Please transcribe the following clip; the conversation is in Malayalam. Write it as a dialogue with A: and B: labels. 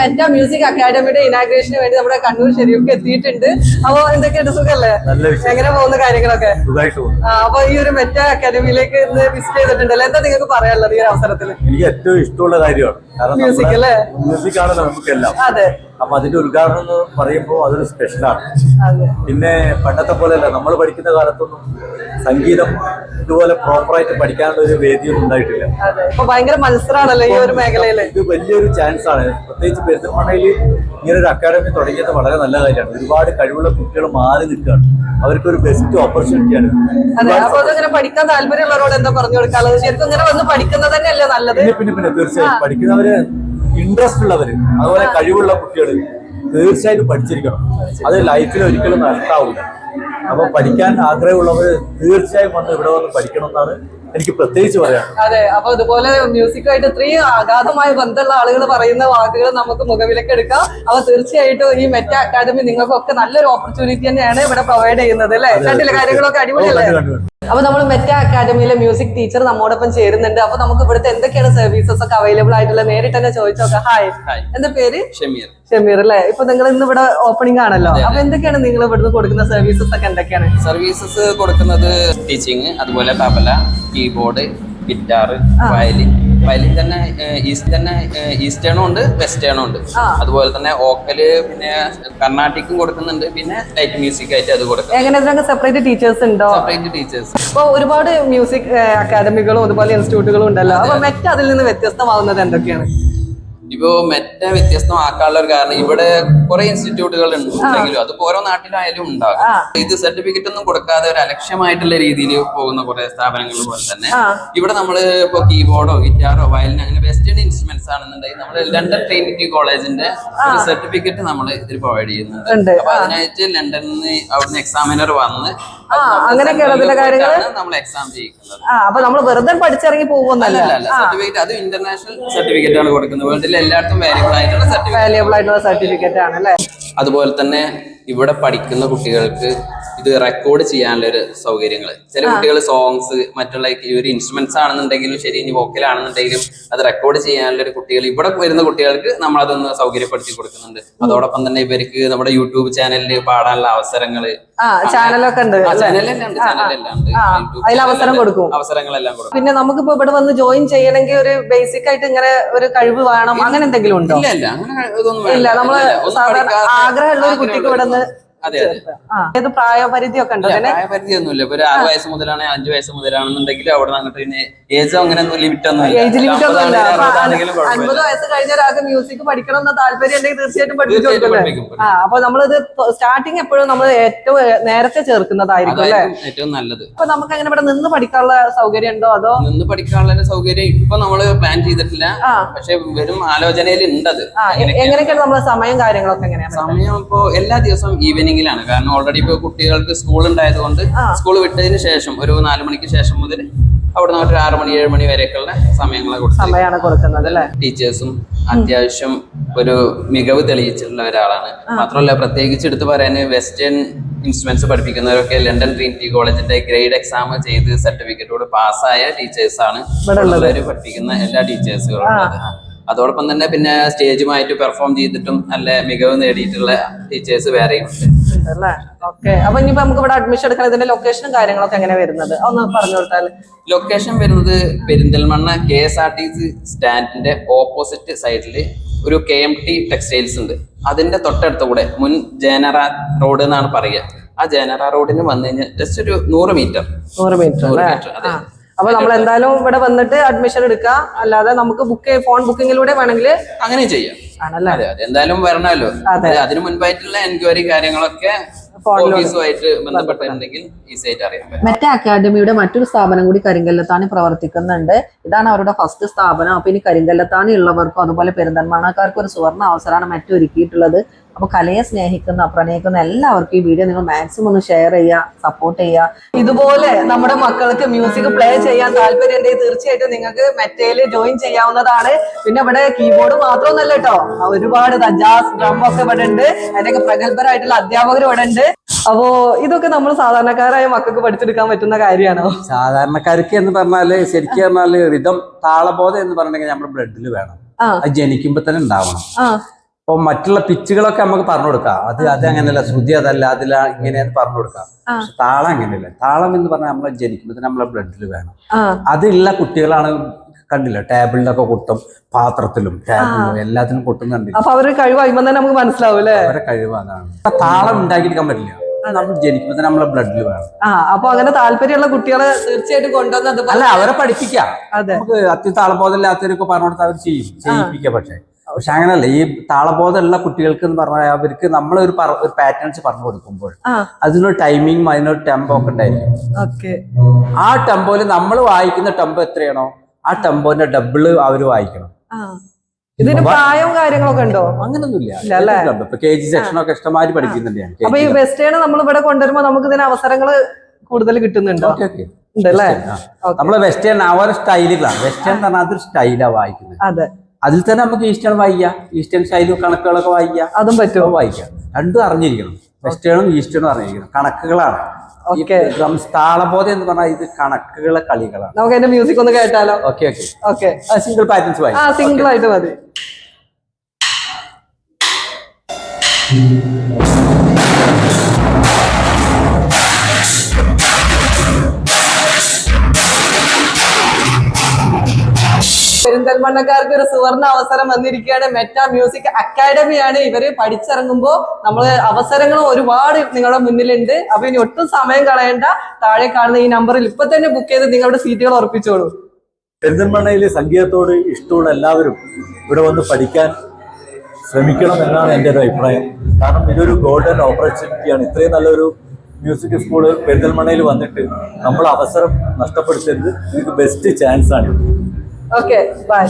A: മെറ്റ മ്യൂസിക് അക്കാദമിയുടെ ഇനാഗ്രേഷന് വേണ്ടി നമ്മുടെ കണ്ണൂർ ശരിയൊക്കെ എത്തിയിട്ടുണ്ട്. അപ്പൊ എന്തൊക്കെയുണ്ട് സുഖല്ലേ? എങ്ങനെ പോകുന്ന കാര്യങ്ങളൊക്കെ? അപ്പൊ ഈ ഒരു മെറ്റ അക്കാദമിയിലേക്ക് ഇന്ന് വിസിറ്റ് ചെയ്തിട്ടുണ്ടല്ലോ? എന്താ നിങ്ങൾക്ക് പറയാനുള്ളത് ഈ ഒരു അവസരത്തിൽ
B: എനിക്ക് ഏറ്റവും ഇഷ്ടമുള്ള കാര്യമാണ്.
A: മ്യൂസിക് അല്ലേ?
B: മ്യൂസിക് ആണ് നമുക്കെല്ലാം.
A: അതെ.
B: അപ്പൊ അതിന്റെ ഉദ്ഘാടനം എന്ന് പറയുമ്പോൾ അതൊരു സ്പെഷ്യലാണ് പിന്നെ പണ്ടത്തെ പോലെയല്ല നമ്മൾ പഠിക്കുന്ന കാലത്തൊന്നും സംഗീതം ഇതുപോലെ പ്രോപ്പറായിട്ട് പഠിക്കാനുള്ള ഒരു വേദിയൊന്നും ഉണ്ടായിട്ടില്ല.
A: ഭയങ്കര മത്സരമാണല്ലോ ഈ ഒരു മേഖലയിൽ
B: ഇത് വലിയൊരു ചാൻസ് ആണ്. പ്രത്യേകിച്ച് പെരുന്തൽമണ്ണയിൽ ഇങ്ങനൊരു ഒരു അക്കാദമി തുടങ്ങിയത് വളരെ നല്ല കാര്യമാണ്. ഒരുപാട് കഴിവുള്ള കുട്ടികൾ മാറി നിൽക്കുകയാണ്. അവർക്ക് ഒരു ബെസ്റ്റ് ഓപ്പർച്യൂണിറ്റിയാണ്
A: പഠിക്കാൻ താല്പര്യമുള്ളവരോട് എന്താ പറഞ്ഞു കൊടുക്കാനുള്ളത്? ശരിക്കും ഇങ്ങനെ വന്ന് പഠിക്കുന്നത് തന്നെയല്ലേ നല്ലത്?
B: പിന്നെ പിന്നെ പിന്നെ തീർച്ചയായും. പഠിക്കുന്നവര് ഇൻട്രസ്റ്റ് ഉള്ളവര് അതുപോലെ കഴിവുള്ള കുട്ടികൾ തീർച്ചയായിട്ടും പഠിച്ചിരിക്കണം. അത് ലൈഫിൽ ഒരിക്കലും നഷ്ടാവില്ല അപ്പൊ പഠിക്കാൻ ആഗ്രഹമുള്ളവർ തീർച്ചയായും വന്ന് ഇവിടെ വന്ന് പഠിക്കണം എന്നാണ് എനിക്ക് പ്രത്യേകിച്ച് പറയാം
A: അതെ അപ്പൊ ഇതുപോലെ മ്യൂസിക്കുമായിട്ട് ഇത്രയും അഗാധമായ ബന്ധമുള്ള ആളുകൾ പറയുന്ന വാക്കുകൾ നമുക്ക് മുഖവിലേക്ക് എടുക്കാം. അപ്പൊ തീർച്ചയായിട്ടും ഈ മെറ്റ അക്കാദമി നിങ്ങൾക്കൊക്കെ നല്ലൊരു ഓപ്പർച്യൂണിറ്റി തന്നെയാണ് ഇവിടെ പ്രൊവൈഡ് ചെയ്യുന്നത് അല്ലെ? കണ്ടില്ല? കാര്യങ്ങളൊക്കെ അടിപൊളിയല്ലേ. അപ്പൊ നമ്മൾ മെറ്റ അക്കാദമിയിലെ മ്യൂസിക് ടീച്ചർ നമ്മോടൊപ്പം ചേരുന്നുണ്ട്. അപ്പൊ നമുക്ക് ഇവിടുത്തെ എന്തൊക്കെയാണ് സർവീസസ് ഒക്കെ അവൈലബിൾ ആയിട്ടുള്ള നേരിട്ട് തന്നെ ചോദിച്ചോക്കാം. ഹായ്. എന്താ പേര്?
C: ഷമീർ.
A: ഷമീർ അല്ലെ? ഇപ്പൊ നിങ്ങൾ ഇന്ന് ഇവിടെ ഓപ്പണിംഗ് ആണല്ലോ. അപ്പൊ എന്തൊക്കെയാണ് നിങ്ങൾ ഇവിടുന്ന് കൊടുക്കുന്ന സർവീസസ് ഒക്കെ എന്തൊക്കെയാണ്?
C: സർവീസസ് കൊടുക്കുന്നത് ടീച്ചിങ് അതുപോലെ tabla keyboard guitar violin violin തന്നെ ഈസ്റ്റ് തന്നെ ഈസ്റ്റേണും ഉണ്ട് വെസ്റ്റേണും ഉണ്ട്. അതുപോലെ തന്നെ ഓക്കൽ പിന്നെ കർണാട്ടിക്കും കൊടുക്കുന്നുണ്ട് പിന്നെ ലൈറ്റ് മ്യൂസിക് ആയിട്ട് അത് കൊടുക്കും.
A: എങ്ങനെ സെപ്പറേറ്റ് ടീച്ചേഴ്സ് ഉണ്ടോ?
C: സെപ്പറേറ്റ് ടീച്ചേഴ്സ്
A: അപ്പോൾ ഒരുപാട് മ്യൂസിക് അക്കാദമികളും അതുപോലെ ഇൻസ്റ്റിറ്റ്യൂട്ടുകളും ഉണ്ടല്ലോ. അപ്പൊ മെറ്റ് അതിൽ നിന്ന് വ്യത്യസ്തമാവുന്നത് എന്തൊക്കെയാണ്?
C: ഇപ്പോ മെറ്റ വ്യത്യസ്തമാക്കാനുള്ള ഒരു കാരണം ഇവിടെ കുറെ ഇൻസ്റ്റിറ്റ്യൂട്ടുകൾ ഉണ്ടെങ്കിലും അത് ഓരോ നാട്ടിലായാലും ഉണ്ടാകും. ഇത് സർട്ടിഫിക്കറ്റ് ഒന്നും കൊടുക്കാതെ ഒരു അലക്ഷ്യമായിട്ടുള്ള രീതിയിൽ പോകുന്ന കുറെ സ്ഥാപനങ്ങൾ പോലെ തന്നെ. ഇവിടെ നമ്മൾ ഇപ്പോ കീബോർഡോ ഗിറ്റാറോ വയലിൻ അങ്ങനെ വെസ്റ്റേൺ ഇൻസ്ട്രുമെന്റ്സ് ആണെന്നുണ്ടെങ്കിൽ നമ്മൾ ലണ്ടൻ ട്രിനിറ്റി കോളേജിന്റെ ഒരു സർട്ടിഫിക്കറ്റ് നമ്മൾ ഇതിൽ പ്രൊവൈഡ് ചെയ്യുന്നുണ്ട്. അപ്പൊ അതിനായിട്ട് ലണ്ടനിൽ നിന്ന് അവിടുന്ന് എക്സാമിനർ വന്ന്
A: അങ്ങനെ കേരളത്തിലെ കാര്യങ്ങൾ
C: നമ്മൾ എക്സാം ചെയ്യിക്കുന്നത്.
A: അപ്പൊ നമ്മൾ വെറുതെ പഠിച്ചിറങ്ങി പോകുന്നല്ല
C: സർട്ടിഫിക്കറ്റ് അത് ഇന്റർനാഷണൽ സർട്ടിഫിക്കറ്റ് ആണ് കൊടുക്കുന്നത്. വേൾഡിലെ എല്ലായിടത്തും വാല്യൂബിൾ ആയിട്ടുള്ള സർട്ടിഫിക്കറ്റ്
A: ആണ് അല്ലേ
C: അതുപോലെ തന്നെ ഇവിടെ പഠിക്കുന്ന കുട്ടികൾക്ക് ഇത് റെക്കോർഡ് ചെയ്യാനുള്ള ഒരു സൗകര്യങ്ങൾ ചില കുട്ടികൾ സോങ്സ് മറ്റുള്ള ഈ ഒരു ഇൻസ്ട്രുമെന്റ്സ് ആണെന്നുണ്ടെങ്കിലും ശരി ഇനി വോക്കൽ ആണെന്നുണ്ടെങ്കിലും അത് റെക്കോർഡ് ചെയ്യാനുള്ള ഒരു കുട്ടികൾ ഇവിടെ വരുന്ന കുട്ടികൾക്ക് നമ്മൾ അതൊന്ന് സൗകര്യപ്പെടുത്തി കൊടുക്കുന്നുണ്ട്. അതോടൊപ്പം തന്നെ ഇവർക്ക് നമ്മുടെ യൂട്യൂബ് ചാനലിൽ പാടാനുള്ള അവസരങ്ങൾ
A: ചാനലൊക്കെ ഉണ്ട് അതിൽ അവസരം കൊടുക്കും.
C: അവസരങ്ങളെല്ലാം കൊടുക്കും.
A: പിന്നെ നമുക്കിപ്പോ ഇവിടെ വന്ന് ജോയിൻ ചെയ്യണമെങ്കിൽ ഒരു ബേസിക് ആയിട്ട് ഇങ്ങനെ ഒരു കഴിവ് വേണം അങ്ങനെ എന്തെങ്കിലും ഉണ്ടോ?
C: ഇല്ല അങ്ങനെ
A: ഇല്ല.
C: നമ്മൾ
A: സാധാരണ ആഗ്രഹമുള്ള ഒരു കുട്ടിക്ക് ഇവിടെ നിന്ന്
C: അതെ അതെ.
A: ആ ഏത് പ്രായപരിധി ഒക്കെ ഉണ്ടോ
C: പ്രായപരിധിയൊന്നുമില്ല. ഒരു ആറ് വയസ്സ് മുതലാണ് അഞ്ചു വയസ്സ് മുതലാണെന്നുണ്ടെങ്കിൽ അവിടെ അങ്ങോട്ട് പിന്നെ ഏജ് അങ്ങനെ ലിമിറ്റ് ഒന്നും
A: ഏജ് ലിമിറ്റ് ഒന്നും ഇല്ല. അപ്പൊ അൻപത് വയസ്സ് കഴിഞ്ഞ ഒരാൾക്ക് മ്യൂസിക് പഠിക്കണം എന്ന താല്പര്യം ഉണ്ടെങ്കിൽ തീർച്ചയായിട്ടും
C: പഠിപ്പിക്കും.
A: അപ്പൊ നമ്മളിത് സ്റ്റാർട്ടിങ് എപ്പോഴും നമ്മൾ ഏറ്റവും നേരത്തെ ചേർക്കുന്നതായിരിക്കും അല്ലേ?
C: ഏറ്റവും നല്ലത്.
A: അപ്പൊ നമുക്ക് അങ്ങനെ ഇവിടെ നിന്ന് പഠിക്കാനുള്ള സൗകര്യം ഉണ്ടോ അതോ
C: നിന്ന് പഠിക്കാനുള്ള സൗകര്യം ഇപ്പൊ നമ്മൾ പ്ലാൻ ചെയ്തിട്ടില്ല. പക്ഷെ വരും ആലോചനയിൽ ഉണ്ടത്
A: എങ്ങനെയൊക്കെയാണ് നമ്മളെ സമയം കാര്യങ്ങളൊക്കെ എങ്ങനെയാണ്?
C: സമയം ഇപ്പോ എല്ലാ ദിവസവും ഈവനിങ്ങിലാണ് കാരണം ഓൾറെഡി ഇപ്പൊ കുട്ടികൾക്ക് സ്കൂൾ ഉണ്ടായത് കൊണ്ട് സ്കൂൾ വിട്ടതിന് ശേഷം ഒരു നാല് മണിക്ക് ശേഷം മുതൽ അവിടെ നിന്ന് ഒരു ആറ് മണി ഏഴ് മണി വരെയൊക്കെയുള്ള സമയങ്ങളെ
A: സമയമാണ് കൊടുക്കുന്നത് അല്ലേ?
C: ടീച്ചേഴ്സും അത്യാവശ്യം ഒരു മികവ് തെളിയിച്ചിട്ടുള്ള ഒരാളാണ്. മാത്രമല്ല പ്രത്യേകിച്ച് എടുത്തു പറയാൻ വെസ്റ്റേൺ ഇൻസ്ട്രുമെന്റ്സ് പഠിപ്പിക്കുന്നവരൊക്കെ ലണ്ടൻ ട്രിനിറ്റി കോളേജിന്റെ ഗ്രേഡ് എക്സാം ചെയ്ത് സർട്ടിഫിക്കറ്റോട് പാസ്സായ ടീച്ചേഴ്സ് ആണ്. പഠിപ്പിക്കുന്ന എല്ലാ ടീച്ചേഴ്സുകളും അതോടൊപ്പം തന്നെ പിന്നെ സ്റ്റേജുമായിട്ട് പെർഫോം ചെയ്തിട്ടും നല്ല മികവ് നേടിയിട്ടുള്ള ടീച്ചേഴ്സ് വേറെയും ഉണ്ട്.
A: അല്ലേ? ഓക്കെ അപ്പൊ ഇനിയിപ്പോ നമുക്ക് ഇവിടെ അഡ്മിഷൻ എടുക്കണം ഇതിന്റെ ലൊക്കേഷനും കാര്യങ്ങളൊക്കെ എങ്ങനെ വരുന്നത്? ഒന്ന് പറഞ്ഞു കൊടുത്താൽ
C: ലൊക്കേഷൻ വരുന്നത് Perinthalmanna K S R T C സ്റ്റാൻഡിന്റെ opposite സൈഡിൽ ഒരു കെ എം ടി ടെക്സ്റ്റൈൽസ് ഉണ്ട്. അതിന്റെ തൊട്ടടുത്ത കൂടെ മുൻ ജേനറ റോഡ് എന്നാണ് പറയുക. ആ ജേനറ റോഡിന് വന്നു കഴിഞ്ഞാൽ ജസ്റ്റ് ഒരു നൂറ് മീറ്റർ
A: നൂറ് മീറ്റർ
C: അതെ.
A: അപ്പൊ നമ്മൾ എന്തായാലും ഇവിടെ വന്നിട്ട് അഡ്മിഷൻ എടുക്കുക അല്ലാതെ നമുക്ക് ബുക്ക് ഫോൺ ബുക്കിങ്ങിലൂടെ വേണമെങ്കിൽ
C: അങ്ങനെ ചെയ്യാം.
A: ആണല്ലേ?
C: അതെ അതെ. എന്തായാലും വരണമല്ലോ.
A: അതെ.
C: അതിന് മുൻപായിട്ടുള്ള എൻക്വയറി കാര്യങ്ങളൊക്കെ
A: മെറ്റ അക്കാദമിയുടെ മറ്റൊരു സ്ഥാപനം കൂടി കരിങ്കല്ലത്താണി പ്രവർത്തിക്കുന്നുണ്ട്. ഇതാണ് അവരുടെ ഫസ്റ്റ് സ്ഥാപനം. അപ്പൊ ഇനി കരിങ്കല്ലത്താണി ഉള്ളവർക്കും അതുപോലെ പെരിന്തൽമണ്ണക്കാർക്കും ഒരു സുവർണ അവസരമാണ് മെറ്റ ഒരുക്കിയിട്ടുള്ളത് അപ്പൊ കലയെ സ്നേഹിക്കുന്ന പ്രണയിക്കുന്ന എല്ലാവർക്കും ഈ വീഡിയോ നിങ്ങൾ മാക്സിമം ഒന്ന് ഷെയർ ചെയ്യുക സപ്പോർട്ട് ചെയ്യുക. ഇതുപോലെ നമ്മുടെ മക്കൾക്ക് മ്യൂസിക് പ്ലേ ചെയ്യാൻ താല്പര്യം ഉണ്ടെങ്കിൽ തീർച്ചയായിട്ടും നിങ്ങൾക്ക് മെറ്റയിൽ ജോയിൻ ചെയ്യാവുന്നതാണ്. പിന്നെ ഇവിടെ കീബോർഡ് മാത്രമൊന്നല്ല കേട്ടോ. ഒരുപാട് ജാസ് ഡ്രം ഒക്കെ ഇവിടെ ഉണ്ട്. അതിനൊക്കെ പ്രഗത്ഭരായിട്ടുള്ള അധ്യാപകർ ഇവിടെ ഉണ്ട്. അപ്പോ ഇതൊക്കെ നമ്മൾ സാധാരണക്കാരായ മക്കൾക്ക് പഠിച്ചെടുക്കാൻ പറ്റുന്ന കാര്യമാണോ?
D: സാധാരണക്കാർക്ക് എന്ന് പറഞ്ഞാൽ ശരിക്കും പറഞ്ഞാൽ റിതം താളബോധം എന്ന് പറഞ്ഞിട്ടുണ്ടെങ്കിൽ നമ്മുടെ ബ്ലഡിൽ വേണം. അത് ജനിക്കുമ്പോ തന്നെ ഉണ്ടാവണം. അപ്പൊ മറ്റുള്ള പിച്ചുകളൊക്കെ നമുക്ക് പറഞ്ഞു കൊടുക്കാം. അത് അത് അങ്ങനെയല്ല ശ്രുതി അതല്ല അതില ഇങ്ങനെയെന്ന് പറഞ്ഞു കൊടുക്കാം. പക്ഷെ താളം അങ്ങനെയല്ല. താളം എന്ന് പറഞ്ഞാൽ നമ്മളെ ജനിക്കുമ്പോൾ നമ്മളെ ബ്ലഡിൽ വേണം. അതില്ല കുട്ടികളാണ് കണ്ടില്ല? ടേബിളിലൊക്കെ കൊട്ടും പാത്രത്തിലും ടേബിളിലും എല്ലാത്തിനും കൊട്ടുന്നുണ്ട്
A: അപ്പൊ അവർ കഴിവായ്മ തന്നെ നമുക്ക് മനസ്സിലാവും അല്ലേ?
D: അവരെ കഴിവ് അതാണ്. അപ്പൊ താളം ഉണ്ടാക്കിയെടുക്കാൻ പറ്റില്ല. നമ്മൾ ജനിക്കുമ്പോൾ നമ്മളെ ബ്ലഡിൽ വേണം.
A: അപ്പൊ അങ്ങനെ താല്പര്യമുള്ള കുട്ടികളെ തീർച്ചയായിട്ടും കൊണ്ടുവന്ന് അതുപോലെ
D: അല്ല അവരെ പഠിപ്പിക്കാം. നമുക്ക് അത്യ താളബോധമില്ലാത്തവരൊക്കെ പറഞ്ഞു കൊടുത്താൽ അവർ ചെയ്യും. ചെയ്യിപ്പിക്കാം പക്ഷേ. പക്ഷെ അങ്ങനല്ല ഈ താളബോധമുള്ള കുട്ടികൾക്ക് എന്ന് പറഞ്ഞാൽ അവർക്ക് നമ്മൾ ഒരു ഒരു പാറ്റേൺസ് പറഞ്ഞു കൊടുക്കുമ്പോൾ അതിനൊരു ടൈമിങ് അതിനൊരു ടെമ്പോ ഒക്കെ ഉണ്ടായിരിക്കും. ആ ടെമ്പോയിൽ നമ്മൾ വായിക്കുന്ന ടെമ്പോ എത്രയാണോ ആ ടെമ്പോന്റെ ഡബിൾ അവർ വായിക്കണം.
A: ഇതിന് പ്രായവും കാര്യങ്ങളൊക്കെ ഉണ്ടോ?
D: അങ്ങനൊന്നുമില്ല.
A: ഇല്ല അല്ലേ?
D: ഇപ്പൊ കെ ജി സെക്ഷനൊക്കെ ഇഷ്ടമാതിരി പഠിക്കുന്നുണ്ട് ഞാൻ.
A: അപ്പൊ ഈ വെസ്റ്റേൺ നമ്മൾ ഇവിടെ കൊണ്ടുവരുമ്പോ നമുക്ക് ഇതിന് അവസരങ്ങൾ കൂടുതൽ കിട്ടുന്നുണ്ടോ?
D: നമ്മൾ വെസ്റ്റേൺ ആ ഒരു സ്റ്റൈലുകളാണ് വെസ്റ്റേൺ എന്ന് പറഞ്ഞാൽ അതൊരു സ്റ്റൈലാണ് വായിക്കുന്നത്.
A: അതെ.
D: അതിൽ തന്നെ നമുക്ക് ഈസ്റ്റേൺ വായിക്കാം ഈസ്റ്റേൺ സ്റ്റൈലും കണക്കുകളൊക്കെ വായിക്കാം
A: അതും പറ്റുമോ
D: വായിക്കാം രണ്ടും അറിഞ്ഞിരിക്കണം. വെസ്റ്റേണും ഈസ്റ്റേണും അറിഞ്ഞിരിക്കണം. കണക്കുകളാണ്. താളബോധം എന്ന് പറഞ്ഞാൽ ഇത് കണക്കുകളെ കളികളാണ്.
A: നമുക്ക് അതിന്റെ മ്യൂസിക് ഒന്ന് കേട്ടാലോ?
D: Okay okay
A: okay
D: single patterns
A: ആ
D: വായിക്കാം
A: സിംഗിൾ ആയിട്ട് മതി. പെരിന്തൽമണ്ണക്കാർക്ക് ഒരു സുവർണ അവസരം വന്നിരിക്കുകയാണ്. മെറ്റാ മ്യൂസിക് അക്കാഡമിയാണ്. ഇവർ പഠിച്ചിറങ്ങുമ്പോൾ നമ്മൾ അവസരങ്ങൾ ഒരുപാട് നിങ്ങളുടെ മുന്നിലുണ്ട്. അപ്പൊ ഇനി ഒട്ടും സമയം കളയേണ്ട. താഴെ കാണുന്ന ഈ നമ്പറിൽ ഇപ്പൊ തന്നെ ബുക്ക് ചെയ്ത് നിങ്ങളുടെ സീറ്റുകൾ ഉറപ്പിച്ചോളൂ.
B: പെരിന്തൽമണ്ണയിലെ സംഗീതത്തോട് ഇഷ്ടമുള്ള എല്ലാവരും ഇവിടെ വന്ന് പഠിക്കാൻ ശ്രമിക്കണം എന്നാണ് എന്റെ ഒരു അഭിപ്രായം. കാരണം ഇതൊരു ഗോൾഡൻ ഓപ്പർച്യൂണിറ്റിയാണ് ഇത്രയും നല്ലൊരു മ്യൂസിക് സ്കൂൾ പെരിന്തൽമണ്ണയിൽ വന്നിട്ട് നമ്മൾ അവസരം നഷ്ടപ്പെടുത്തരുത്. ഇത് ബെസ്റ്റ് ചാൻസ് ആണ്
A: ഓക്കെ ബൈ